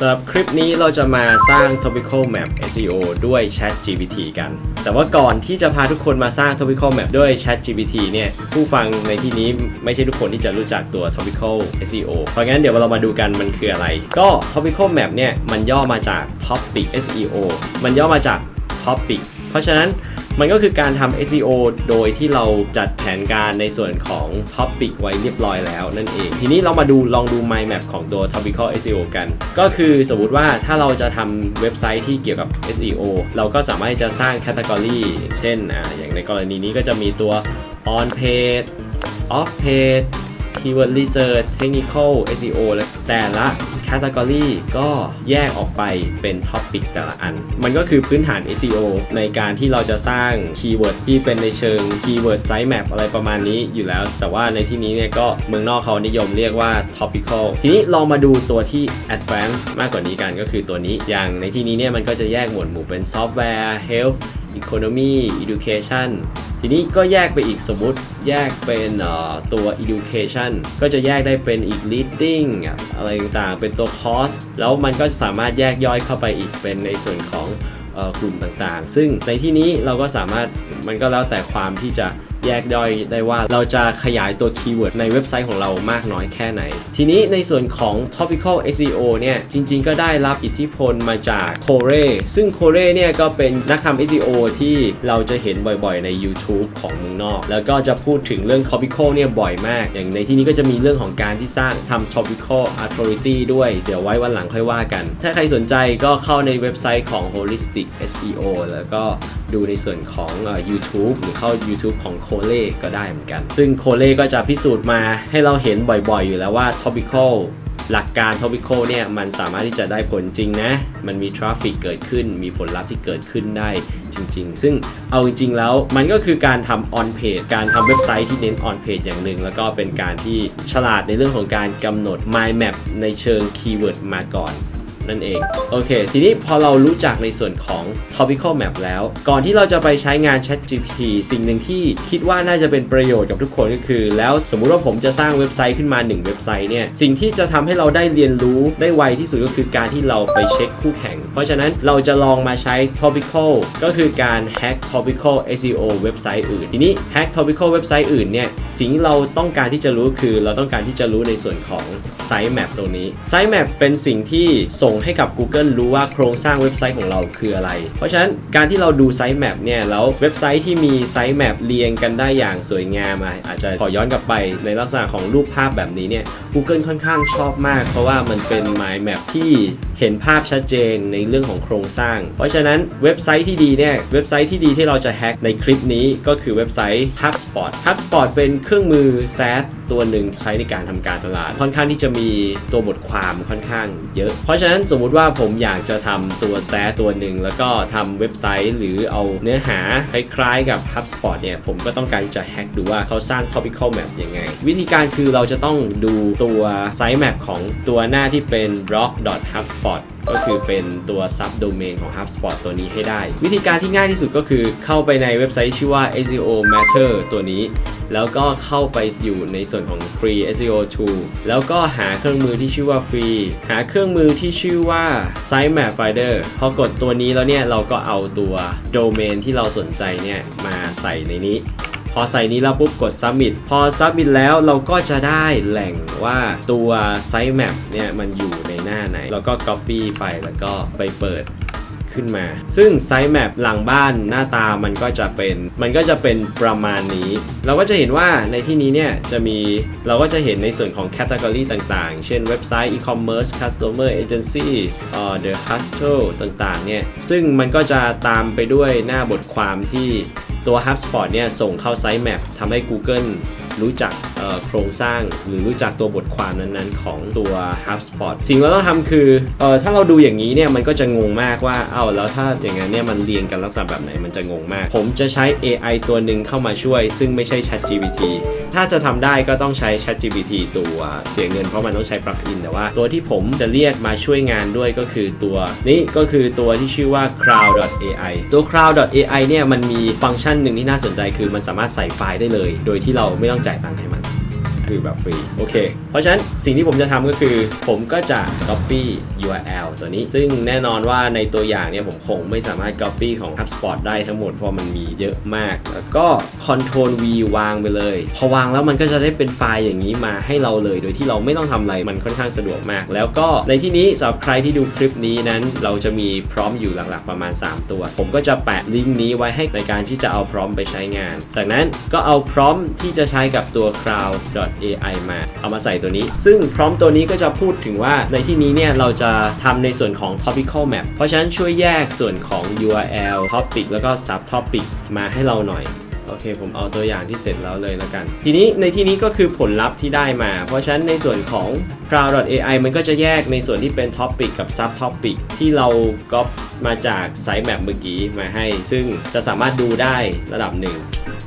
สำหรับคลิปนี้เราจะมาสร้าง topical map SEO ด้วย Chat GPT กัน แต่ว่าก่อนที่จะพาทุกคนมาสร้าง topical map ด้วย Chat GPT เนี่ย ผู้ฟังในที่นี้ไม่ใช่ทุกคนที่จะรู้จักตัว topical SEO เพราะงั้นเดี๋ยวเรามาดูกันมันคืออะไร ก็ topical map เนี่ย มันย่อมาจาก topic SEO มันย่อมาจาก topic เพราะฉะนั้น มันก็คือการทำ SEO โดยที่เราจัดแผนการในส่วนของ Topic ไว้เรียบร้อยแล้วนั่นเอง ทีนี้เรามาดูลองดู mind map ของตัว Topical SEO กัน ก็คือสมมติว่าถ้าเราจะทำเว็บไซต์ที่เกี่ยวกับ SEO เราก็สามารถจะสร้าง Category เช่นอ่าอย่างในกรณีนี้ก็จะมีตัว on page off page keyword research technical SEO และแต่ละ category ก็แยกออกไปเป็น topic แต่ละอัน มันก็คือพื้นฐาน SEO ในการที่เราจะสร้าง keyword ที่เป็นในเชิง keyword site map อะไรประมาณนี้อยู่แล้ว แต่ว่าในที่นี้เนี่ยก็เมืองนอกเขานิยมเรียกว่า topical ทีนี้ลองมาดูตัวที่ advanced มากกว่านี้กันก็คือตัวนี้ อย่างในที่นี้เนี่ยมันก็จะแยกหมวดหมู่เป็น software health economy education ทีนี้ก็แยกไปอีกสมมุติแยกเป็นตัว education ก็จะแยกได้เป็นอีก leading อะไรต่างๆ เป็นตัว cost แล้วมันก็สามารถแยกย่อยเข้าไปอีกเป็นในส่วนของกลุ่มต่างๆ ซึ่งในที่นี้เราก็สามารถมันก็แล้วแต่ความที่จะ แยกย่อยได้ว่าเราจะขยายตัวคีย์เวิร์ดในเว็บไซต์ของเรามากน้อยแค่ไหน ทีนี้ในส่วนของ topical SEO เนี่ยจริงๆ ก็ได้รับอิทธิพลมาจาก c o r e ซึ่ง c o r e เนี่ยก็เป็นนักทำ SEO ที่เราจะเห็นบ่อยๆ ใน YouTube ของเมืองนอก แล้วก็จะพูดถึงเรื่อง topical เนี่ยบ่อยมาก อย่างในที่นี้ก็จะมีเรื่องของการที่สร้างทำ topical authority ด้วยเดี๋ยวไว้วันหลังค่อยว่ากัน ถ้าใครสนใจก็เข้าในเว็บไซต์ของ holistic SEO แล้วก็ดูในส่วนของ YouTube หรือเข้า YouTube ของ c o l e ก็ได้เหมือนกัน ซึ่ง c o l e ก็จะพิสูจน์มาให้เราเห็นบ่อยๆ อยู่แล้วว่า topical หลักการ topical เนี่ยมันสามารถที่จะได้ผลจริงนะ มันมีทราฟฟิกเกิดขึ้น มีผลลัพธ์ที่เกิดขึ้นได้จริง ๆ ซึ่งเอาจริง ๆ แล้วมันก็คือการทำ on page การทำเว็บไซต์ที่เน้น on page อย่างหนึ่ง แล้วก็เป็นการที่ฉลาดในเรื่องของการกำหนด mind map ในเชิง keyword มาก่อน นั่นเอง โอเค ทีนี้พอเรารู้จักในส่วนของ topical map แล้ว ก่อนที่เราจะไปใช้งาน Chat GPT สิ่งหนึ่งที่คิดว่าน่าจะเป็นประโยชน์กับทุกคนก็คือ แล้วสมมุติว่าผมจะสร้างเว็บไซต์ขึ้นมา 1 เว็บไซต์เนี่ย สิ่งที่จะทำให้เราได้เรียนรู้ได้ไวที่สุดก็คือการที่เราไปเช็คคู่แข่ง เพราะฉะนั้นเราจะลองมาใช้ topical ก็คือการ hack topical SEO เว็บไซต์อื่น ทีนี้ hack topical เว็บไซต์อื่นเนี่ย สิ่งที่เราต้องการที่จะรู้คือ เราต้องการที่จะรู้ในส่วนของ Site Map ตรงนี้ Site Map เป็นสิ่งที่ส่งให้กับ Google รู้ว่าโครงสร้างเว็บไซต์ของเราคืออะไร เพราะฉะนั้นการที่เราดู Site Map เนี่ยแล้วเว็บไซต์ที่มี Site Map เรียงกันได้อย่างสวยงามอะอาจจะขอย้อนกลับไปในลักษณะของรูปภาพแบบนี้เนี่ย Google ค่อนข้างชอบมาก เพราะว่ามันเป็น mind map ที่เห็นภาพชัดเจนในเรื่องของโครงสร้าง เพราะฉะนั้นเว็บไซต์ที่ดีเนี่ยเว็บไซต์ที่ดีที่เราจะแฮ็กในคลิปนี้ก็คือเว็บไซต์ HubSpot HubSpot เป็นเครื่องมือ SaaS ตัวหนึ่งใช้ในการทำการตลาด ค่อนข้างที่จะมีตัวบทความค่อนข้างเยอะ เพราะฉะนั้นสมมุติว่าผมอยากจะทำตัว SaaS ตัวหนึ่งแล้วก็ทำเว็บไซต์ หรือเอาเนื้อหาคล้ายๆกับ HubSpot เนี่ยผมก็ต้องการจะแฮกดูว่าเขาสร้าง topical map ยังไง วิธีการคือเราจะต้องดูตัวไซต์แมปของตัวหน้าที่เป็น blog.hubspot ก็คือเป็นตัว sub domain ของ HubSpot ตัวนี้ให้ได้ วิธีการที่ง่ายที่สุดก็คือเข้าไปในเว็บไซต์ชื่อว่า SEO Matter ตัวนี้ แล้วก็เข้าไปอยู่ในส่วนของ Free SEO Tool แล้วก็หาเครื่องมือที่ชื่อว่า Free หาเครื่องมือที่ชื่อว่า Sitemap Finder พอกดตัวนี้แล้วเนี่ยเราก็เอาตัวโดเมนที่เราสนใจเนี่ยมาใส่ในนี้พอใส่นี้แล้วปุ๊บกด submit พอ submit แล้วเราก็จะได้แหล่งว่าตัว site map เนี่ยมันอยู่ในหน้าไหน แล้วก็ copy ไปแล้วก็ไปเปิด ขึ้นมา ซึ่งไซต์แมปหลังบ้านหน้าตามันก็จะเป็นมันก็จะเป็นประมาณนี้ เราก็จะเห็นว่าในที่นี้เนี่ยจะมีเราก็จะเห็นในส่วนของแคตตากรีต่างๆ เช่นเว็บไซต์ e-commerce customer agency เอ่อ the hustle ต่างๆเนี่ยซึ่งมันก็จะตามไปด้วยหน้าบทความที่ ตัว HubSpot เนี่ยส่งเข้าไซต์แมปทำให้ Google รู้จักโครงสร้างหรือรู้จักตัวบทความนั้นๆ ของตัว HubSpot สิ่งที่เราต้องทำคือออถ้าเราดูอย่างนี้เนี่ยมันก็จะงงมากว่าเอ้าแล้วถ้าอย่างนั้นเนี่ยมันเรียงกันลักษณะแบบไหนมันจะงงมาก ผมจะใช้ AI ตัวหนึ่งเข้ามาช่วย ซึ่งไม่ใช่ ChatGPT ถ้าจะทำได้ก็ต้องใช้ ChatGPT ตัวเสียเงินเพราะมันต้องใช้ปลั๊กอินแต่ว่าตัวที่ผมจะเรียกมาช่วยงานด้วยก็คือตัวนี้ก็คือตัวที่ชื่อว่า crowd.ai ตัว crowd.ai เนี่ยมันมีฟังก์ชันหนึ่งที่น่าสนใจคือมันสามารถใส่ไฟล์ได้เลย โดยที่เราไม่ต้องจ่ายตังค์ให้มัน คือแบบฟรี โอเค เพราะฉะนั้นสิ่งที่ผมจะทำก็คือ ผมก็จะ copy URL ตัวนี้ ซึ่งแน่นอนว่าในตัวอย่างเนี่ยผมคงไม่สามารถ copy ของ HubSpot ได้ทั้งหมดเพราะมันมีเยอะมาก แล้วก็ Ctrl V วางไปเลย พอวางแล้วมันก็จะได้เป็นไฟล์อย่างนี้มาให้เราเลย โดยที่เราไม่ต้องทำอะไรมันค่อนข้างสะดวกมาก แล้วก็ในที่นี้สำหรับใครที่ดูคลิปนี้นั้น เราจะมีพร้อมอยู่หลักๆประมาณ 3 ตัว ผมก็จะแปะลิงก์นี้ไว้ให้ในการที่จะเอาพร้อมไปใช้งาน จากนั้นก็เอาพร้อมที่จะใช้กับตัว AI มา เอามาใส่ตัวนี้ ซึ่งพร้อมตัวนี้ก็จะพูดถึงว่าในที่นี้เนี่ยเราจะทำในส่วนของ topical map เพราะฉะนั้นช่วยแยกส่วนของ URL topic แล้วก็ sub topic มาให้เราหน่อย โอเคผมเอาตัวอย่างที่เสร็จแล้วเลยแล้วกัน ทีนี้ในที่นี้ก็คือผลลัพธ์ที่ได้มา เพราะฉะนั้นในส่วนของ cloud.ai มันก็จะแยกในส่วนที่เป็น topic กับ sub topic ที่เราก๊อปมาจากไซต์แมปเมื่อกี้มาให้ ซึ่งจะสามารถดูได้ระดับหนึ่ง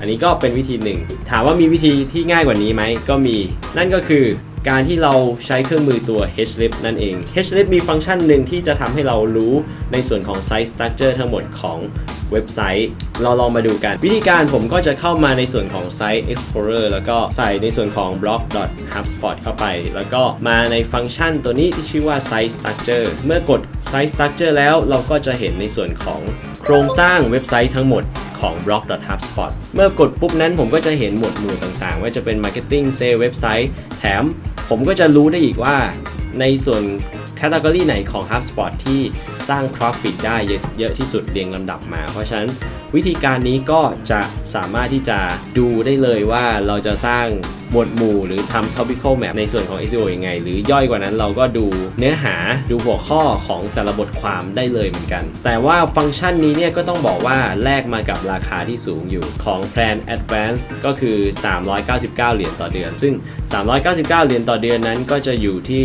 อันนี้ก็เป็นวิธีหนึ่ง ถามว่ามีวิธีที่ง่ายกว่านี้ไหมก็มี นั่นก็คือ การที่เราใช้เครื่องมือตัว hlib นั่นเอง hlib มีฟังก์ชันหนึ่งที่จะทำให้เรารู้ในส่วนของ site structure ทั้งหมดของเว็บไซต์ เราลองมาดูกัน วิธีการผมก็จะเข้ามาในส่วนของ Site Explorer แล้วก็ใส่ในส่วนของ blog.hubspot เข้าไป แล้วก็มาในฟังก์ชันตัวนี้ที่ชื่อว่า Site Structure เมื่อกด Site Structure แล้วเราก็จะเห็นในส่วนของโครงสร้างเว็บไซต์ทั้งหมดของ blog.hubspot เมื่อกดปุ๊บนั้นผมก็จะเห็นหมวดหมู่ต่างๆ ว่าจะเป็น marketing sale เว็บไซต์แถม ผมก็จะรู้ได้อีกว่าในส่วนแคตตากรีไหนของ HubSpot ที่สร้าง profit ได้เยอะที่สุดเรียงลำดับมา เพราะฉะนั้นวิธีการนี้ก็จะสามารถที่จะดูได้เลยว่าเราจะสร้าง หมวดหมู่หรือทำ topical map ในส่วนของ SEO ยังไง หรือย่อยกว่านั้นเราก็ดูเนื้อหาดูหัวข้อของแต่ละบทความได้เลยเหมือนกัน แต่ว่าฟังก์ชันนี้เนี่ยก็ต้องบอกว่าแลกมากับราคาที่สูงอยู่ของ Plan Advance ก็คือ 399 เหรียญต่อเดือน ซึ่ง 399 เหรียญต่อเดือนนั้นก็จะอยู่ที่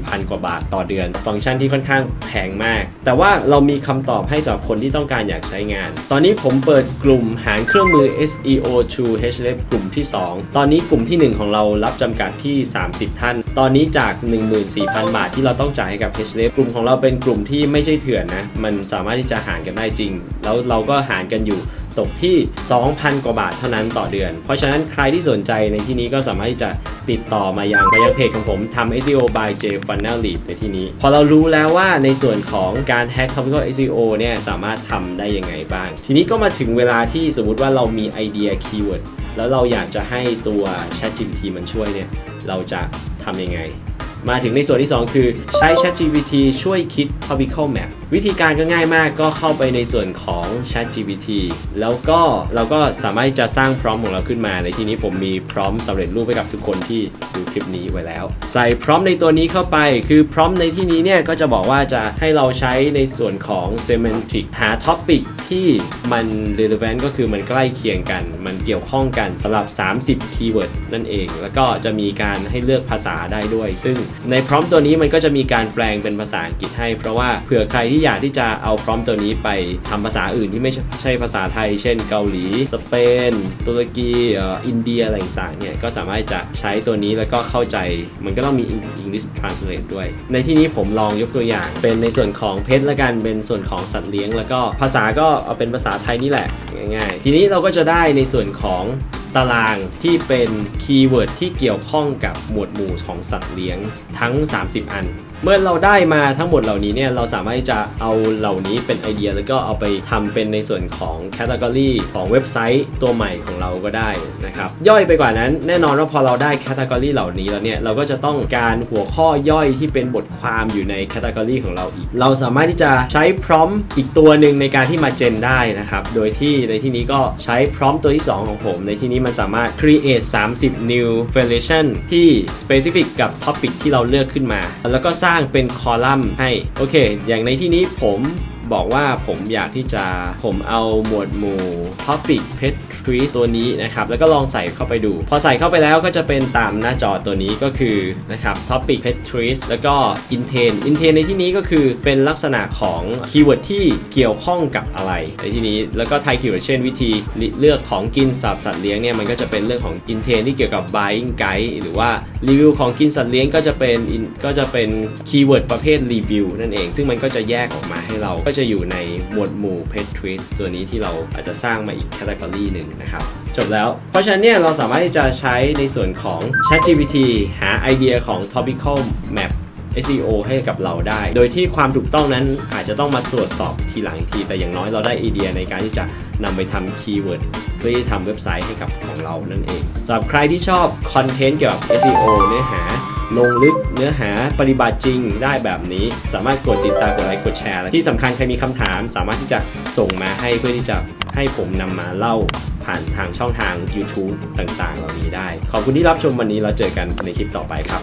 14,000 กว่าบาทต่อเดือน ฟังก์ชันที่ค่อนข้างแพงมาก แต่ว่าเรามีคำตอบให้สำหรับคนที่ต้องการอยากใช้งาน ตอนนี้ผมเปิดกลุ่มหารเครื่องมือ SEO to HLF กลุ่มที่ 2 ตอนนี้นี่กลุ่มที่ 1 ของเรารับจำกัดที่ 30 ท่าน ตอนนี้จาก 14,000 บาทที่เราต้องจ่ายให้กับ HLF กลุ่มของเราเป็นกลุ่มที่ไม่ใช่เถื่อนนะ มันสามารถที่จะหารกันได้จริง แล้วเราก็หารกันอยู่ตกที่ 2,000 กว่าบาทเท่านั้นต่อเดือน เพราะฉะนั้นใครที่สนใจในที่นี้ก็สามารถที่จะติดต่อมายังมายังเพจของผมทำ SEO by J Funnel Lead ในที่นี้ พอเรารู้แล้วว่าในส่วนของการ hack topical SEO เนี่ยสามารถทำได้ยังไงบ้าง ทีนี้ก็มาถึงเวลาที่สมมติว่าเรามีไอเดียคีย์เวิร์ด แล้วเราอยากจะให้ตัว ChatGPT มันช่วยเนี่ย เราจะทำยังไง มาถึงในส่วนที่ 2 คือใช้ ChatGPT ช่วยคิด topical map วิธีการก็ง่ายมากก็เข้าไปในส่วนของ ChatGPT แล้วก็เราก็สามารถจะสร้างพร้อมของเราขึ้นมา ในที่นี้ผมมีพร้อมสำเร็จรูปให้กับทุกคนที่ดูคลิปนี้ไว้แล้ว ใส่พร้อมในตัวนี้เข้าไป คือพร้อมในที่นี้เนี่ยก็จะบอกว่าจะให้เราใช้ในส่วนของ semantic หา topic ที่มัน relevant ก็คือมันใกล้เคียงกัน มันเกี่ยวข้องกันสำหรับ 30 keyword นั่นเอง แล้วก็จะมีการให้เลือกภาษาได้ด้วย ซึ่งในพร้อมตัวนี้มันก็จะมีการแปลงเป็นภาษาอังกฤษให้ เพราะว่าเผื่อใครที่อยากที่จะเอาพร้อมตัวนี้ไปทำภาษาอื่นที่ไม่ใช่ภาษาไทย เช่น เกาหลี สเปน ตุรกีอินเดียอะไรต่างๆเนี่ยก็สามารถจะใช้ตัวนี้แล้วก็เข้าใจ มันก็ต้องมี English translate ด้วย ในที่นี้ผมลองยกตัวอย่าง เป็นในส่วนของเพชรละกันเป็นส่วนของสัตว์เลี้ยง แล้วก็ภาษาก็เอาเป็นภาษาไทยนี่แหละง่ายๆ ทีนี้เราก็จะได้ในส่วนของตารางที่เป็นคีย์เวิร์ดที่เกี่ยวข้องกับหมวดหมู่ของสัตว์เลี้ยงทั้ง 30 อัน เมื่อเราได้มาทั้งหมดเหล่านี้เนี่ยเราสามารถที่จะเอาเหล่านี้เป็นไอเดีย แล้วก็เอาไปทำเป็นในส่วนของแคตตากรีของเว็บไซต์ตัวใหม่ของเราก็ได้นะครับย่อยไปกว่านั้นแน่นอนว่าพอเราได้แคตตากรีเหล่านี้แล้วเนี่ยเราก็จะต้องการหัวข้อย่อยที่เป็นบทความอยู่ในแคตตากรีของเราอีก เราสามารถที่จะใช้พร้อมอีกตัวหนึ่งในการที่มาเจนได้นะครับโดยที่ในที่นี้ก็ใช้พร้อมตัวที่ 2 ของผม ในที่นี้มันสามารถ create 30 new variation ที่ specific กับ topic ที่เราเลือกขึ้นมา แล้วก็สร้างางเป็นคอลัมน์ให้ โอเค อย่างในที่นี้ผม บอกว่าผมอยากที่จะผมเอาหมวดหมู่ topic pet trees ตัวนี้นะครับ แล้วก็ลองใส่เข้าไปดู พอใส่เข้าไปแล้วก็จะเป็นตามหน้าจอตัวนี้ก็คือนะครับ topic pet trees แล้วก็ intent intent ในที่นี้ก็คือเป็นลักษณะของคีย์เวิร์ดที่เกี่ยวข้องกับอะไร ในที่นี้แล้วก็ไทยคีย์เวิร์ดเช่นวิธีเลือกของกินสัตว์สัตว์เลี้ยงเนี่ยมันก็จะเป็นเรื่องของ intent ที่เกี่ยวกับ buying guide หรือว่ารีวิวของกินสัตว์เลี้ยงก็จะเป็นก็จะเป็นคีย์เวิร์ดประเภทรีวิวนั่นเอง ซึ่งมันก็จะแยกออกมาให้เราก็จะอยู่ในหมวดหมู่ Pet Treat ตัวนี้ที่เราอาจจะสร้างมาอีกแคตตากรีหนึ่งนะครับ จบแล้ว เพราะฉะนั้นเนี่ยเราสามารถที่จะใช้ในส่วนของ ChatGPT หาไอเดียของ Topical Map SEO ให้กับเราได้ โดยที่ความถูกต้องนั้นอาจจะต้องมาตรวจสอบทีหลังที แต่อย่างน้อยเราได้ไอเดียในการที่จะนำไปทำคีย์เวิร์ดเพื่อที่ทำเว็บไซต์ให้กับของเรานั่นเองสำหรับใครที่ชอบคอนเทนต์เกี่ยวกับ SEO เนื้อหา ลงลึกเนื้อหาปฏิบัติจริงได้แบบนี้ สามารถกดติดตามกดไลค์กดแชร์และที่สำคัญใครมีคำถาม สามารถที่จะส่งมาให้เพื่อที่จะให้ผมนำมาเล่าผ่านทางช่องทาง YouTube ต่างๆ เหล่านี้ได้ ขอบคุณที่รับชมวันนี้เราเจอกันในคลิปต่อไปครับ